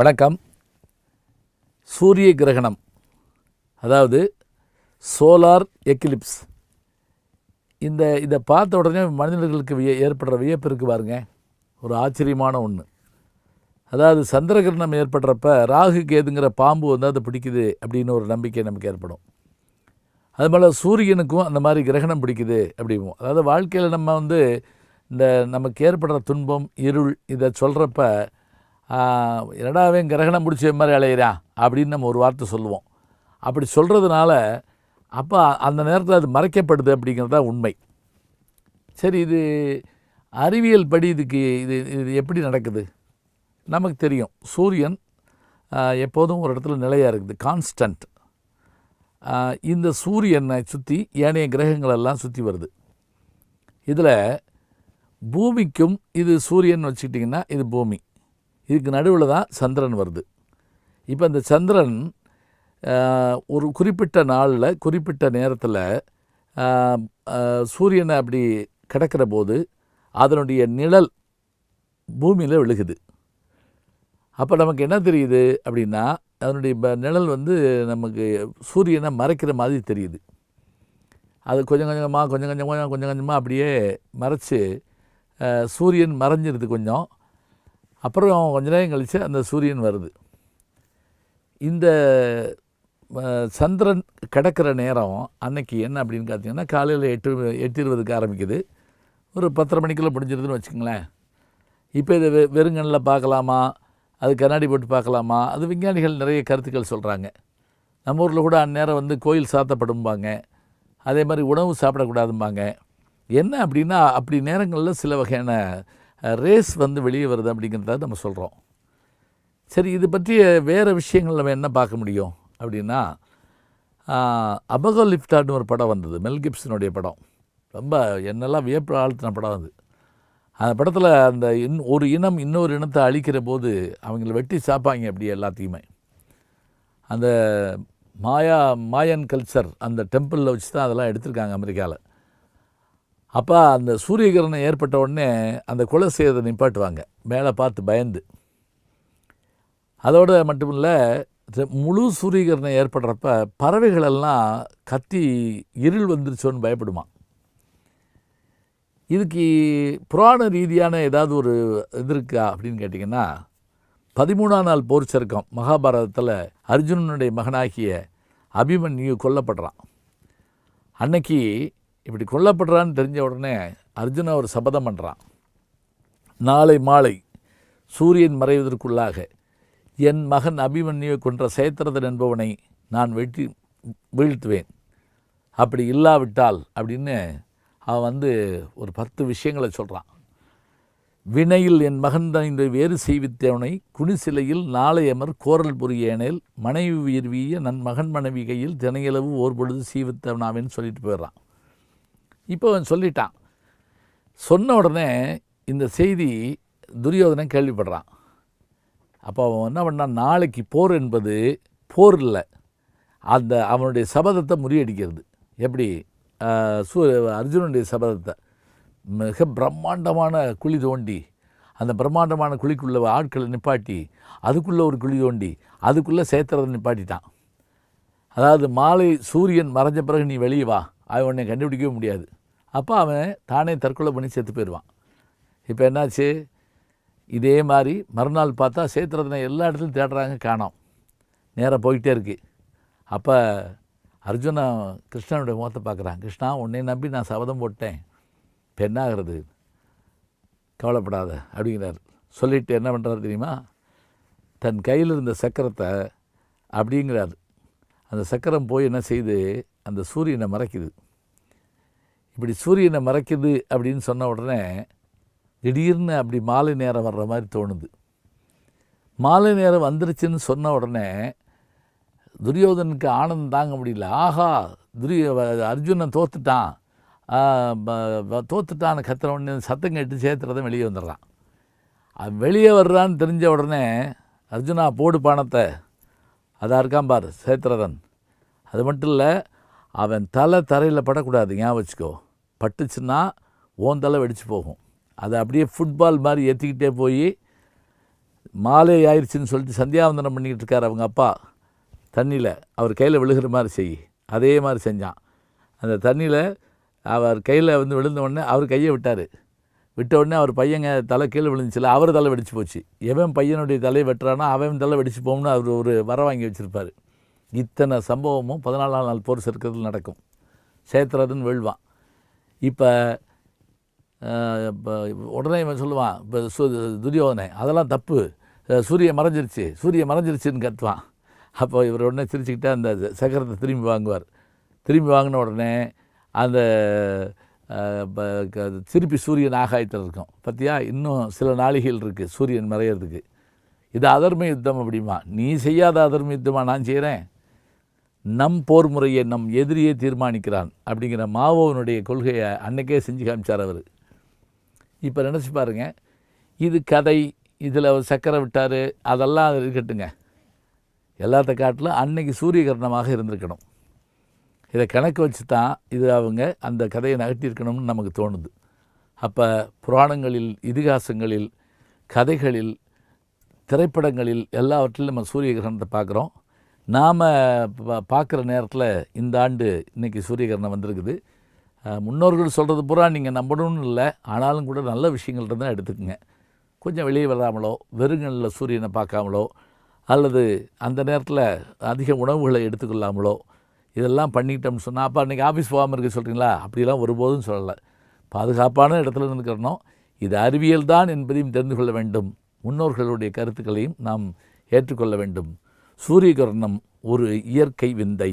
வணக்கம். சூரிய கிரகணம் அதாவது சோலார் எக்லிப்ஸ் இந்த இதை பார்த்த உடனே மனிதர்களுக்கு விய ஏற்படுற வியப்பு இருக்கு பாருங்க. ஒரு ஆச்சரியமான ஒன்று அதாவது சந்திர கிரகணம் ஏற்படுறப்ப ராகு கேதுங்கிற பாம்பு வந்து அதை பிடிக்குது அப்படின்னு ஒரு நம்பிக்கை நமக்கு ஏற்படும். அது போல் சூரியனுக்கும் அந்த மாதிரி கிரகணம் பிடிக்குது அப்படிம்போம். அதாவது வாழ்க்கையில் நம்ம வந்து இந்த நமக்கு ஏற்படுற துன்பம் இருள் இதை சொல்கிறப்ப என்னடாவே கிரகணம் பிடிச்ச மாதிரி அலையிறான்? அப்படின்னு நம்ம ஒரு வார்த்தை சொல்லுவோம். அப்படி சொல்கிறதுனால அப்போ அந்த நேரத்தில் அது மறைக்கப்படுது அப்படிங்கிறது தான் உண்மை. சரி இது அறிவியல் படி இதுக்கு இது இது எப்படி நடக்குது? நமக்கு தெரியும். சூரியன் எப்போதும் ஒரு இடத்துல நிலையாக இருக்குது. கான்ஸ்டன்ட் இந்த சூரியனை சுற்றி ஏனைய கிரகங்களெல்லாம் சுற்றி வருது. இதில் பூமிக்கும் இது சூரியன் வச்சுக்கிட்டிங்கன்னா இது பூமி. இதுக்கு நடுவில் தான் சந்திரன் வருது. இப்போ இந்த சந்திரன் ஒரு குறிப்பிட்ட நாளில் குறிப்பிட்ட நேரத்தில் சூரியனை அப்படி கிடக்கிற போது அதனுடைய நிழல் பூமியில் விழுகுது. அப்போ நமக்கு என்ன தெரியுது அப்படின்னா அதனுடைய ப- நிழல் வந்து நமக்கு சூரியனை மறைக்கிற மாதிரி தெரியுது. அது கொஞ்சம் கொஞ்சமாக கொஞ்சம் கொஞ்சமாக கொஞ்சம் கொஞ்சமாக அப்படியே மறைச்சி சூரியன் மறைஞ்சிருது கொஞ்சம். அப்புறம் கொஞ்ச நேரம் கழித்து அந்த சூரியன் வருது. இந்த சந்திரன் கிடக்கிற நேரம் அன்னைக்கு என்ன அப்படின்னு பார்த்தீங்கன்னா காலையில் எட்டு எட்டு இருபதுக்கு ஆரம்பிக்குது. ஒரு பத்தரை மணிக்குள்ளே முடிஞ்சிருதுன்னு வச்சுக்கோங்களேன். இப்போ இதை வெ வெறுங்கண்ணில் பார்க்கலாமா? அது கண்ணாடி போட்டு பார்க்கலாமா? அது விஞ்ஞானிகள் நிறைய கருத்துக்கள் சொல்கிறாங்க நம்ம ஊரில் கூட அந்நேரம் வந்து கோயில் சாத்தப்படும்பாங்க. அதே மாதிரி உணவு சாப்பிடக்கூடாதும்பாங்க. என்ன அப்படின்னா அப்படி நேரங்களில் சில வகையான ரேஸ் வந்து வெளியே வருது அப்படிங்கிறத நம்ம சொல்கிறோம் சரி இது பற்றிய வேறு விஷயங்கள் நம்ம என்ன பார்க்க முடியும் அப்படின்னா அபகோ லிஃப்டாட்னு ஒரு படம் வந்தது மெல் கிப்சனுடைய படம். ரொம்ப என்னெல்லாம் வியப்பு ஆழ்த்தின படம் அது. அந்த படத்தில் அந்த இன் ஒரு இனம் இன்னொரு இனத்தை அழிக்கிற போது அவங்கள வெட்டி சாப்பாங்க அப்படி எல்லாத்தையுமே. அந்த மாயா மாயன் கல்ச்சர் அந்த டெம்பிளில் வச்சு தான் அதெல்லாம் எடுத்திருக்காங்க அமெரிக்காவில் அப்போ அந்த சூரியகிரணம் ஏற்பட்ட உடனே அந்த கொலை செய்யறதை நிப்பாட்டுவாங்க. மேலே பார்த்து பயந்து. அதோடு மட்டும் இல்லை முழு சூரியகிரணம் ஏற்படுறப்ப பறவைகளெல்லாம் கத்தி இருள் வந்துருச்சோன்னு பயப்படுமா? இதுக்கு புராண ரீதியான ஏதாவது ஒரு இது இருக்கா அப்படின்னு கேட்டிங்கன்னா பதிமூணாம் நாள் போர் சருக்கம் மகாபாரதத்தில் அர்ஜுனனுடைய மகனாகிய அபிமன்யு கொல்லப்படுறான். அன்னைக்கு இப்படி கொல்லப்படுறான்னு தெரிஞ்ச உடனே அர்ஜுன ஒரு சபதம் பண்ணுறான் நாளை மாலை சூரியன் மறைவதற்குள்ளாக என் மகன் அபிமன்யுவை கொன்ற சேத்திரதன் என்பவனை நான் வெட்டி வீழ்த்துவேன். அப்படி இல்லாவிட்டால் அப்படின்னு அவன் வந்து ஒரு பத்து விஷயங்களை சொல்கிறான் வினையில் என் மகன் இந்த வேறு செய்வித்தவனை குனிசிலையில் நாளையமர் கோரல் புரியேனேல் மனைவி உயிர்விய நன் மகன் மனைவி கையில் தினையளவு ஓர் பொழுது சீவித்தவனாவேன்னு சொல்லிட்டு போயிடுறான். இப்போ அவன் சொல்லிட்டான். சொன்ன உடனே இந்த செய்தி துரியோதனன் கேள்விப்படுறான். அப்போ அவன் என்ன பண்ணான்? நாளைக்கு போர் என்பது போர் இல்லை. அந்த அவனுடைய சபதத்தை முறியடிக்கிறது. எப்படி? சூ அர்ஜுனனுடைய சபதத்தை. மிக பிரம்மாண்டமான குழி தோண்டி அந்த பிரம்மாண்டமான குழிக்குள்ள ஆட்களை நிப்பாட்டி அதுக்குள்ளே ஒரு குழி தோண்டி அதுக்குள்ளே சேத்திரத்தை நிப்பாட்டிட்டான். அதாவது மாலை சூரியன் மறைஞ்ச பிறகு நீ வெளியே வா. அவன் உன்னை கண்டுபிடிக்கவே முடியாது. அப்போ அவன் தானே தற்கொலை பண்ணி செத்து போயிடுவான். இப்போ என்னாச்சு? இதே மாதிரி மறுநாள் பார்த்தா சேத்திரத்தினை எல்லா இடத்துலையும் தேடுறாங்க காணோம். நேராக போயிட்டே இருக்கு. அப்போ அர்ஜுனா கிருஷ்ணனுடைய முகத்தை பார்க்குறான். கிருஷ்ணா உன்னை நம்பி நான் சபதம் போட்டேன். இப்போ என்ன ஆகிறது கவலைப்படாத அப்படிங்கிறார். சொல்லிட்டு என்ன பண்ணுறாரு தெரியுமா? தன் கையில் இருந்த சக்கரத்தை அப்படிங்கிறார். அந்த சக்கரம் போய் என்ன செய்யுது அந்த சூரியனை மறைக்குது. இப்படி சூரியனை மறைக்குது அப்படின்னு சொன்ன உடனே திடீர்னு அப்படி மாலை நேரம் வர்ற மாதிரி தோணுது. மாலை நேரம் வந்துருச்சுன்னு சொன்ன உடனே துரியோதனுக்கு ஆனந்தம் தாங்க முடியல. ஆஹா துரிய அர்ஜுனன் தோத்துட்டான். தோத்துட்டான்னு கத்துற உடனே சத்தம் கேட்டு சேத்திரதான் வெளியே வந்துடுறான். வெளியே வர்றான்னு தெரிஞ்ச உடனே அர்ஜுனா போடு பானத்தை. அதாக இருக்கான் பார் சேத்திரதன் அது மட்டும் இல்லை அவன் தலை தரையில் படக்கூடாது ஞாபகம் வச்சுக்கோ. பட்டுச்சுன்னா ஓந்தலை வெடிச்சு போகும். அதை அப்படியே ஃபுட்பால் மாதிரி ஏற்றிக்கிட்டே போய் மாலை ஆயிடுச்சுன்னு சொல்லிட்டு சந்தியாவந்தனம் பண்ணிக்கிட்டு இருக்கார் அவங்க அப்பா. தண்ணியில் அவர் கையில் விழுகிற மாதிரி செய். அதே மாதிரி செஞ்சான். அந்த தண்ணியில் அவர் கையில் வந்து விழுந்த உடனே அவர் கையை விட்டார். விட்ட உடனே அவர் பையங்க தலை கீழே விழுந்துச்சுல அவர் தலை வெடிச்சு போச்சு. எவன் பையனுடைய தலையை வெட்டுறானோ அவன் தலை வெடிச்சு போகணும்னு அவர் ஒரு வர வாங்கி வச்சுருப்பார். இத்தனை சம்பவமும் பதினாலாம் நாள் போர் சர்க்கத்தில் நடக்கும். சேத்திரதுன்னு வெல்வான் இப்போ இப்போ உடனே இவன் சொல்லுவான் இப்போ சு துரியோதனை அதெல்லாம் தப்பு. சூரிய சூரியன் மறைஞ்சிருச்சு சூரியன் மறைஞ்சிருச்சுன்னு கத்துவான். அப்போ இவர் உடனே சிரிச்சுக்கிட்டே அந்த சக்கரத்தை திரும்பி வாங்குவார். திரும்பி வாங்கின உடனே அந்த ப- க- திருப்பி சூரியன் ஆகாயத்தில் இருக்கும். பார்த்தியா இன்னும் சில நாளிகைகள் இருக்குது சூரியன் மறையிறதுக்கு. இது அதர்ம யுத்தம் அப்படிமா நீ செய்யாத அதர்ம யுத்தமாக நான் செய்கிறேன் நம் போர் முறையை நம் எதிரியே தீர்மானிக்கிறான் அப்படிங்கிற மாவோனுடைய கொள்கையை அன்னைக்கே செஞ்சு காமிச்சார் அவர். இப்போ நினச்சி பாருங்க இது கதை இதில் அவர் சக்கரை விட்டார் அதெல்லாம் இருக்கட்டுங்க. எல்லாத்த காட்டிலும் அன்னைக்கு சூரியகரணமாக இருந்திருக்கணும். இதை கணக்கு வச்சு தான் இது அவங்க அந்த கதையை நகர்த்தியிருக்கணும்னு நமக்கு தோணுது. அப்போ புராணங்களில் இதிகாசங்களில் கதைகளில் திரைப்படங்களில் எல்லாவற்றிலும் நம்ம சூரிய கிரகணத்தை பார்க்குறோம். நாம் பார்க்குற நேரத்தில் இந்த ஆண்டு இன்றைக்கி சூரியகரணம் வந்திருக்குது. முன்னோர்கள் சொல்கிறது பூரா நீங்கள் நம்பணும்னு இல்லை. ஆனாலும் கூட நல்ல விஷயங்கள் இருந்தால் எடுத்துக்கோங்க. கொஞ்சம் வெளியே வராமலோ வெறுங்கல்ல சூரியனை பார்க்காமலோ அல்லது அந்த நேரத்தில் அதிக உணவுகளை எடுத்துக்கொள்ளாமலோ இதெல்லாம் பண்ணிக்கிட்டோம்னு சொன்னால் அப்போ அன்றைக்கி ஆஃபீஸ் போகாமல் இருக்க சொல்கிறீங்களா அப்படிலாம் ஒருபோதும் சொல்லலை. பாதுகாப்பான இடத்துல நிற்கிறனோ இது அறிவியல் தான் என்பதையும் தெரிந்து கொள்ள வேண்டும். முன்னோர்களுடைய கருத்துக்களையும் நாம் ஏற்றுக்கொள்ள வேண்டும். சூரியகிரணம் ஒரு இயற்கை விந்தை.